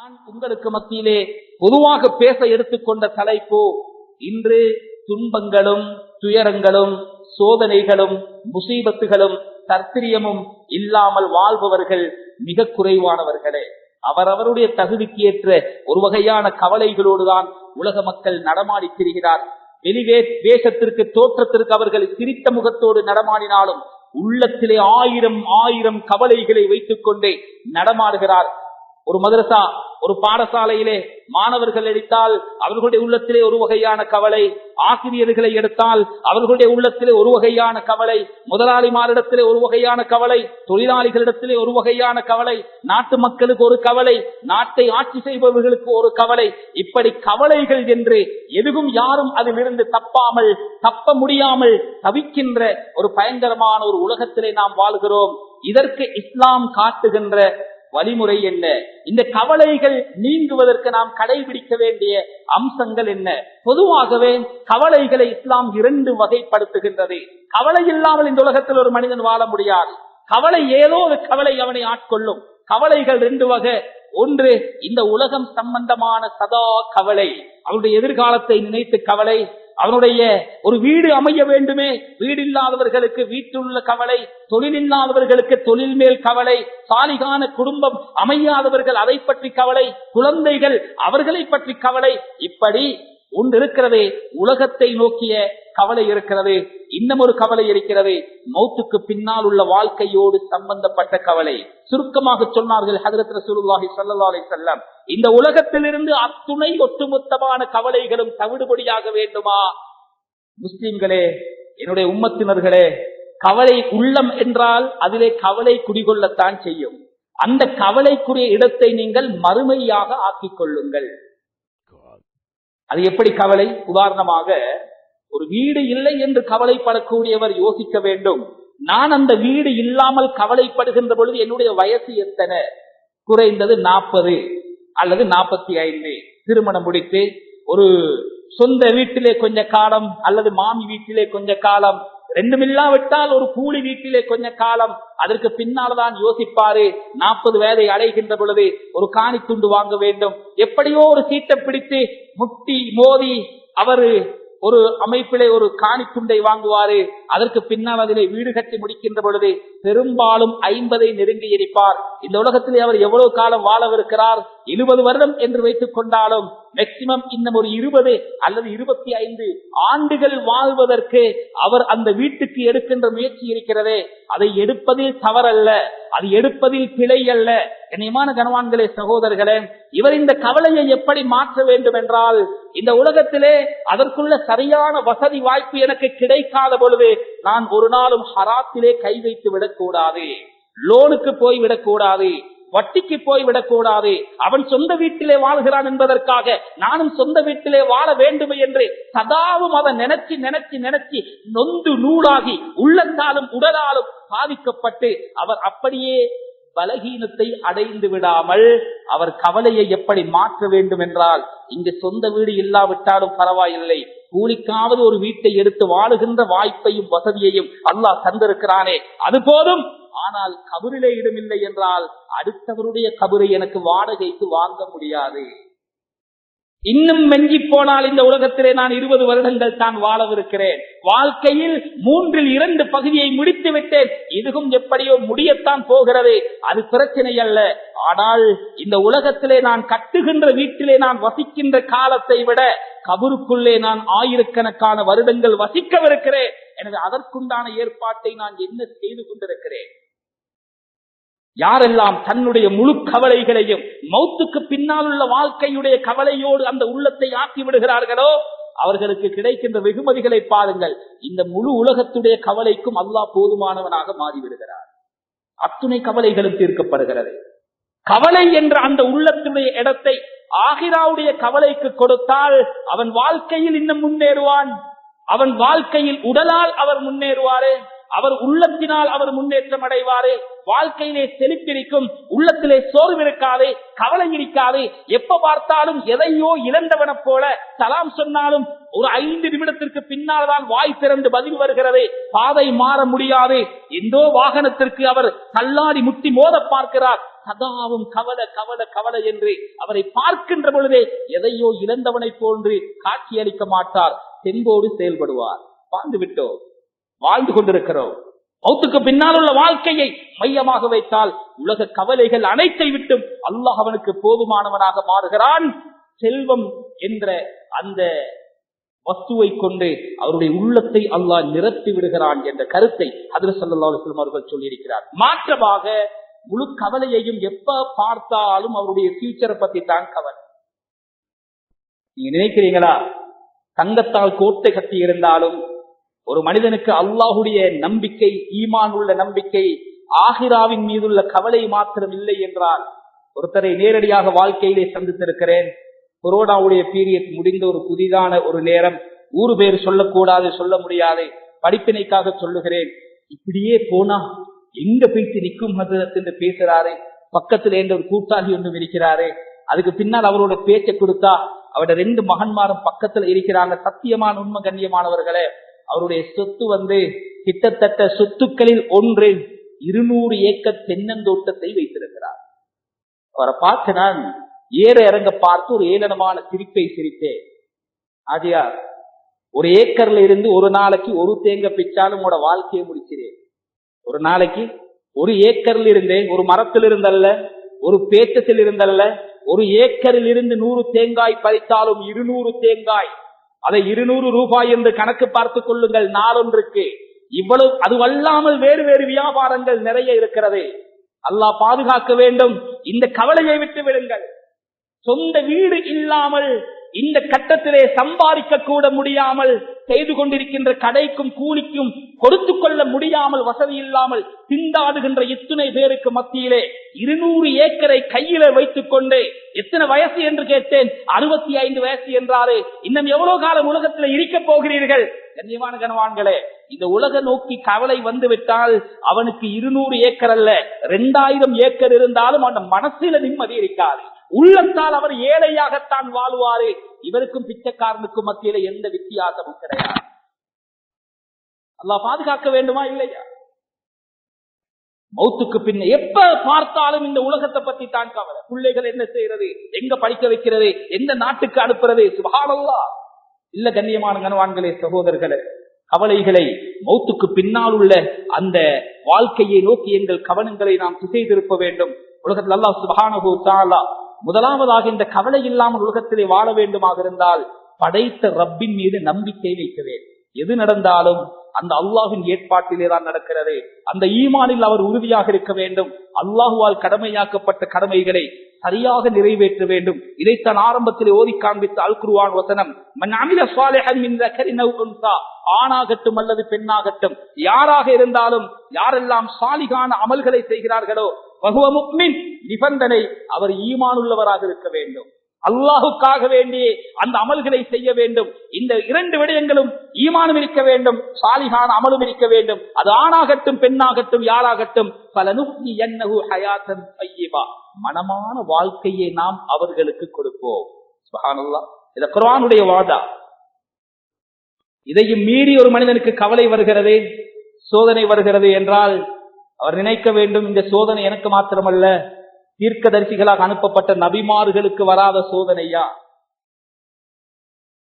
நான் உங்களுக்கு மத்தியிலே பொதுவாக பேச எடுத்துக்கொண்ட தலைப்பு இன்று துன்பங்களும் துயரங்களும் சோதனைகளும் முசீபத்துகளும் தர்த்திரியமும் இல்லாமல் வாழ்பவர்கள் மிக குறைவானவர்களே. அவரவருடைய தகுதிக்கு ஏற்ற ஒரு வகையான கவலைகளோடுதான் உலக மக்கள் நடமாடி திரிகிறார் வெளிவே வேஷத்திற்கு தோற்றத்திற்கு அவர்கள் சிரித்த முகத்தோடு நடமாடினாலும் உள்ளத்திலே ஆயிரம் ஆயிரம் கவலைகளை வைத்துக் கொண்டே நடமாடுகிறார். ஒரு மதரசா ஒரு பாடசாலையிலே மாணவர்கள் எடுத்தால் அவர்களுடைய உள்ளத்திலே ஒரு வகையான கவலை ஆசிரியர்களை எடுத்தால் அவர்களுடைய உள்ளத்திலே ஒரு வகையான கவலை முதலாளிமாரிடத்திலே ஒரு வகையான கவலை தொழிலாளிகளிடத்திலே ஒரு வகையான கவலை நாட்டு மக்களுக்கு ஒரு கவலை நாட்டை ஆட்சி செய்பவர்களுக்கு ஒரு கவலை. இப்படி கவலைகள் என்று எதுவும் யாரும் அதிலிருந்து தப்பாமல் தப்ப முடியாமல் தவிக்கின்ற ஒரு பயங்கரமான ஒரு உலகத்திலே நாம் வாழ்கிறோம். இதற்கு இஸ்லாம் காட்டுகின்ற வழிமுறை என்ன? இந்த கவலைகள் நீங்குவதற்கு நாம் கடைபிடிக்க வேண்டிய அம்சங்கள் என்ன? பொதுவாகவே கவலைகளை இஸ்லாம் இரண்டு வகைப்படுத்துகின்றது. கவலை இல்லாமல் இந்த உலகத்தில் ஒரு மனிதன் வாழ முடியாது. கவலை ஏதோ ஒரு கவலை அவனை ஆட்கொள்ளும். கவலைகள் ரெண்டு வகை. ஒன்று இந்த உலகம் சம்பந்தமான சதா கவலை. அவருடைய எதிர்காலத்தை நினைத்து கவலை. அவனுடைய ஒரு வீடு அமைய வேண்டுமே. வீடு இல்லாதவர்களுக்கு வீட்டுள்ள கவலை தொழில் இல்லாதவர்களுக்கு தொழில் மேல் கவலை சாலிகான குடும்பம் அமையாதவர்கள் அதை பற்றி கவலை குழந்தைகள் அவர்களை பற்றி கவலை. இப்படி ஒன்று இருக்கிறதே உலகத்தை நோக்கிய கவலை இருக்கிறது இன்னும் ஒரு கவலை இருக்கிறது மௌத்துக்கு பின்னால் உள்ள வாழ்க்கையோடு சம்பந்தப்பட்ட கவலை. சுருக்கமாக சொன்னார்கள் ஹதரத் ரசூலுல்லாஹி ஸல்லல்லாஹு செல்லம் இந்த உலகத்திலிருந்து அத்துணை ஒட்டுமொத்தமான கவலைகளும் தவிடுபடியாக வேண்டுமா? முஸ்லிம்களே என்னுடைய உம்மத்தினர்களே கவலை உள்ளம் என்றால் அதிலே கவலை குடிகொள்ளத்தான் செய்யும். அந்த கவலைக்குரிய இடத்தை நீங்கள் மறுமையாக ஆக்கிக் கொள்ளுங்கள். அது எப்படி கவலை? உதாரணமாக ஒரு வீடு இல்லை என்று கவலைப்படக்கூடியவர் யோசிக்க வேண்டும். நான் அந்த வீடு இல்லாமல் கவலைப்படுகின்ற பொழுது என்னுடைய வயசு எத்தனை? குறைந்தது நாற்பது அல்லது நாற்பத்தி ஐந்து திருமணம் முடித்து ஒரு சொந்த வீட்டிலே கொஞ்ச காலம் அல்லது மாமி வீட்டிலே கொஞ்ச காலம் ரெண்டுமில்லாவிட்டால் ஒரு கூலி வீட்டிலே கொஞ்ச காலம் அதற்கு பின்னால்தான் யோசிப்பாரு நாற்பது வேலை அடைகின்ற பொழுது ஒரு காணி துண்டு வாங்க வேண்டும். எப்படியோ ஒரு சீட்டை பிடித்து முட்டி மோதி அவரு ஒரு அமைப்பிலே ஒரு காணி துண்டை வாங்குவாரு அதற்கு பின்னால் அதிலே வீடு கட்டி முடிக்கின்ற பொழுது பெரும்பாலும் ஐம்பதை நெருங்கி இருப்பார் இந்த உலகத்திலே அவர் எவ்வளவு காலம் வாழவிருக்கிறார்? இருபது வருடம் என்று வைத்துக் கொண்டாலும் மேக்சிமம் இன்னும் ஒரு இருபது அல்லது இருபத்தி ஐந்து ஆண்டுகள் வாழ்வதற்கு அவர் அந்த வீட்டுக்கு எடுக்கின்ற முயற்சி இருக்கிறதே. அதை எடுப்பதில் தவறல்ல அது எடுப்பதில் பிழை அல்ல கண்ணியமான கனவான்களே சகோதரர்களே இவர் இந்த கவலையை எப்படி மாற்ற வேண்டும் என்றால் இந்த உலகத்திலே அதற்குள்ள சரியான வசதி வாய்ப்பு எனக்கு கிடைக்காத பொழுது நான் ஒரு நாளும் ஹராத்திலே கை வைத்து விடக்கூடாது. லோனுக்கு போய் விடக்கூடாது. வட்டிக்கு போய் விடக்கூடாது அவன் சொந்த வீட்டிலே வாழ்கிறான் என்பதற்காக நானும் சொந்த வீட்டிலே வாழ வேண்டும் என்று சதாவும் அதை நினைச்சு நினைச்சு நினைச்சு நொந்து நூலாகி உள்ளத்தாலும் உடலாலும் பாதிக்கப்பட்டு அவர் அப்படியே பலகீனத்தை அடைந்து விடாமல் அவர் கவலையை எப்படி மாற்ற வேண்டும் என்றால் இங்கு சொந்த வீடு இல்லாவிட்டாலும் பரவாயில்லை. கூலிக்காவது ஒரு வீட்டை எடுத்து வாழுகின்ற வாய்ப்பையும் வசதியையும் அல்லாஹ் தந்திருக்கிறானே. அது போதும். ஆனால் கபரிலே இடமில்லை என்றால் அடுத்தவருடைய கபரை எனக்கு வாடகைக்கு வாங்க முடியாது. இன்னும் மெஞ்சி போனால் இந்த உலகத்திலே நான் இருபது வருடங்கள் தான் வாழவிருக்கிறேன். வாழ்க்கையில் மூன்றில் இரண்டு பகுதியை முடித்து விட்டேன். இதுவும் எப்படியோ முடியத்தான் போகிறது. அது பிரச்சனை அல்ல. ஆனால் இந்த உலகத்திலே நான் கட்டுகின்ற வீட்டிலே நான் வசிக்கின்ற காலத்தை விட கபருக்குள்ளே நான் ஆயிரக்கணக்கான வருடங்கள் வசிக்கவிருக்கிறேன். எனவே அதற்குண்டான ஏற்பாட்டை நான் என்ன செய்து கொண்டிருக்கிறேன்? யாரெல்லாம் தன்னுடைய முழு கவலைகளையும் மௌத்துக்கு பின்னால் உள்ள வாழ்க்கையுடைய கவலையோடு அந்த உள்ளத்தை ஆக்கி விடுகிறார்களோ அவர்களுக்கு கிடைக்கின்ற வெகுமதிகளை பாருங்கள். இந்த முழு உலகத்துடைய கவலைக்கும் அல்லாஹ் போதுமானவனாக மாறிவிடுகிறார் அத்துணை கவலைகளும் தீர்க்கப்படுகிறது. கவலை என்ற அந்த உள்ளத்துடைய இடத்தை ஆகிராவுடைய கவலைக்கு கொடுத்தால் அவன் வாழ்க்கையில் இன்னும் முன்னேறுவான். அவன் வாழ்க்கையில் உடலால் அவர் முன்னேறுவாரே அவர் உள்ளத்தினால் அவர் முன்னேற்றம் அடைவாரே வாழ்க்கையிலே செழிப்பிருக்கும் உள்ளத்திலே சோர்வு இருக்காதே கவலை இருக்காதே எப்ப பார்த்தாலும் எதையோ இழந்தவன போல சலாம் சொன்னாலும் ஒரு ஐந்து நிமிடத்திற்கு பின்னால் தான் வாய் திறந்து பதில் வருகிறது பாதை மாற முடியாது எந்தோ வாகனத்திற்கு அவர் தள்ளாடி முட்டி மோத பார்க்கிறார். சதாவும் கவலை கவலை கவலை என்று அவரை பார்க்கின்ற பொழுதே எதையோ இழந்தவனை போன்று காட்சியளிக்க மாட்டார். தெம்போடு செயல்படுவார். வாழ்ந்து விட்டோம் வாழ்ந்து கொண்டிருக்கிறோம். மௌத்துக்கு பின்னால் உள்ள வாழ்க்கையை மையமாக வைத்தால் உலக கவலைகள் அனைத்தை விட்டும் அல்லாஹ் அவனுக்கு போதுமானவனாக மாறுகிறான். செல்வம் என்ற அந்த வஸ்துவை கொண்டு அவருடைய உள்ளத்தை அல்லாஹ் நிரப்பி விடுகிறான் என்ற கருத்தை அதில் சல்லா அலுவலம் அவர்கள் சொல்லியிருக்கிறார். மாற்றமாக முழு கவலையையும் எப்ப பார்த்தாலும் அவருடைய ஃபியூச்சரை பத்தி தான் கவலை. நீங்க நினைக்கிறீங்களா? தங்கத்தால் கோட்டை கட்டி இருந்தாலும் ஒரு மனிதனுக்கு அல்லாஹுடைய நம்பிக்கை ஈமான் உள்ள நம்பிக்கை ஆஹிராவின் மீதுள்ள கவலை மாத்திரம் இல்லை என்றால் ஒருத்தரை நேரடியாக வாழ்க்கையிலே சந்தித்திருக்கிறேன். கொரோனாவுடைய பீரியட் முடிந்த ஒரு புதிதான ஒரு நேரம். ஊரு பேர் சொல்லக்கூடாது சொல்ல முடியாது. படிப்பினைக்காக சொல்லுகிறேன். இப்படியே போனா எங்க போயிட்டு நிற்கும் என்று பேசுறாரு. பக்கத்துல என்ற ஒரு கூட்டாளி ஒன்றும் இருக்கிறாரு. அதுக்கு பின்னால் அவரோட பேச்சை கொடுத்தா அவரோட ரெண்டு மகன்மாரும் பக்கத்துல இருக்கிறாங்க. சத்தியமான உண்மை கண்ணியமானவர்களே அவருடைய சொத்து வந்து கிட்டத்தட்ட சொத்துக்களில் ஒன்று இருநூறு ஏக்கர் தென்னந்தோட்டத்தை வைத்திருக்கிறார். அவரை பார்த்து நான் ஏற இறங்க பார்த்து ஒரு ஏளனமான சிரிப்பை சிரித்தேன். ஆதியார் ஒரு ஏக்கர்ல இருந்து ஒரு நாளைக்கு ஒரு தேங்க பிச்சாலும் உங்களோட வாழ்க்கையை முடிச்சிறேன் ஒரு நாளைக்கு ஒரு ஏக்கர்ல இருந்தே ஒரு மரத்தில் இருந்தல்ல ஒரு பேட்டத்தில் இருந்தல்ல ஒரு ஏக்கரில் இருந்து நூறு தேங்காய் பறித்தாலும் இருநூறு தேங்காய். அதை இருநூறு ரூபாய் என்று கணக்கு பார்த்துக் கொள்ளுங்கள் நாளொன்றுக்கு. இவ்வளவு அதுவல்லாமல் வேறு வேறு வியாபாரங்கள் நிறைய இருக்கிறது. அல்லாஹ் பாதுகாக்க வேண்டும். இந்த கவலையை விட்டு விடுங்கள். சொந்த வீடு இல்லாமல் இந்த கட்டத்திலே சம்பாதிக்க கூட முடியாமல் செய்து கொண்டிருக்கின்ற கடைக்கும் கூலிக்கும் கொடுத்து இல்லாமல் வசதி இல்லாமல் திண்டாடுகின்ற இத்தனை பேருக்கு மத்தியிலே இருநூறு ஏக்கரை கையில வைத்துக் கொண்டு எத்தனை வயசு என்று கேட்டேன். அறுபத்தி ஐந்து வயசு என்றாரு இன்னும் எவ்வளவு காலம் உலகத்தில் இருக்க போகிறீர்கள்? கண்ணியமான கனவான்களே இந்த உலக நோக்கி கவலை வந்து விட்டால் அவனுக்கு இருநூறு ஏக்கர் அல்ல ரெண்டாயிரம் ஏக்கர் இருந்தாலும் அவன் மனசில நிம்மதி இருக்காது. உள்ளத்தால் அவர் ஏழையாகத்தான் வாழ்வாரு. இவருக்கும் பிச்சைக்காரனுக்கும் மத்தியில எந்த வித்தியாசமும் கிடையாது. அல்லாஹ் பாதுகாக்க வேண்டுமா இல்லையா? மௌத்துக்கு பின்ன எப்ப பார்த்தாலும் இந்த உலகத்தை பத்தி தான் கவலை. பிள்ளைகள் என்ன செய்யறது? எங்க படிக்க வைக்கிறது? எந்த நாட்டுக்கு அனுப்புறது? சுபானல்லா இல்ல கண்ணியமான கனவான்களே சகோதரர்களே கவலைகளை மௌத்துக்கு பின்னால் உள்ள அந்த வாழ்க்கையை நோக்கி எங்கள் கவனங்களை நாம் திசை திருப்ப வேண்டும். உலகத்தில் அல்லா சுபானகு தாலா முதலாவதாக இந்த கவலை இல்லாமல் உலகத்திலே வாழ வேண்டுமாக இருந்தால் படைத்த ரப்பின் மீது நம்பிக்கை வைக்க வேண்டும். எது நடந்தாலும் அந்த அல்லாஹின் ஏற்பாட்டிலே தான் நடக்கிறது. அந்த ஈமானில் அவர் உறுதியாக இருக்க வேண்டும். அல்லாஹுவால் கடமையாக்கப்பட்ட கடமைகளை சரியாக நிறைவேற்ற வேண்டும். இதைத்தான் ஆரம்பத்தில் ஓதி காண்பித்த அல் குருவான் வசனம் ஆணாகட்டும் அல்லது பெண்ணாகட்டும் யாராக இருந்தாலும் யாரெல்லாம் சாலிகான அமல்களை செய்கிறார்களோ பகுவமுக்மின் நிபந்தனை அவர் ஈமானுள்ளவராக இருக்க வேண்டும். அல்லாஹுக்காக வேண்டி அந்த அமல்களை செய்ய வேண்டும். இந்த இரண்டு விடயங்களும் ஈமானும் இருக்க வேண்டும் சாலிகான அமலும் இருக்க வேண்டும். அது ஆணாகட்டும் பெண்ணாகட்டும் யாராகட்டும் பல நுக்தி என்னகு ஹயாத்தன் ஐயவா மனமான வாழ்க்கையை நாம் அவர்களுக்கு கொடுப்போம். இத குரானுடைய வாதா. இதையும் மீறி ஒரு மனிதனுக்கு கவலை வருகிறது சோதனை வருகிறது என்றால் அவர் நினைக்க வேண்டும் இந்த சோதனை எனக்கு மாத்திரமல்ல. தீர்க்கதரிசிகளாக அனுப்பப்பட்ட நபிமார்களுக்கு வராத சோதனையா?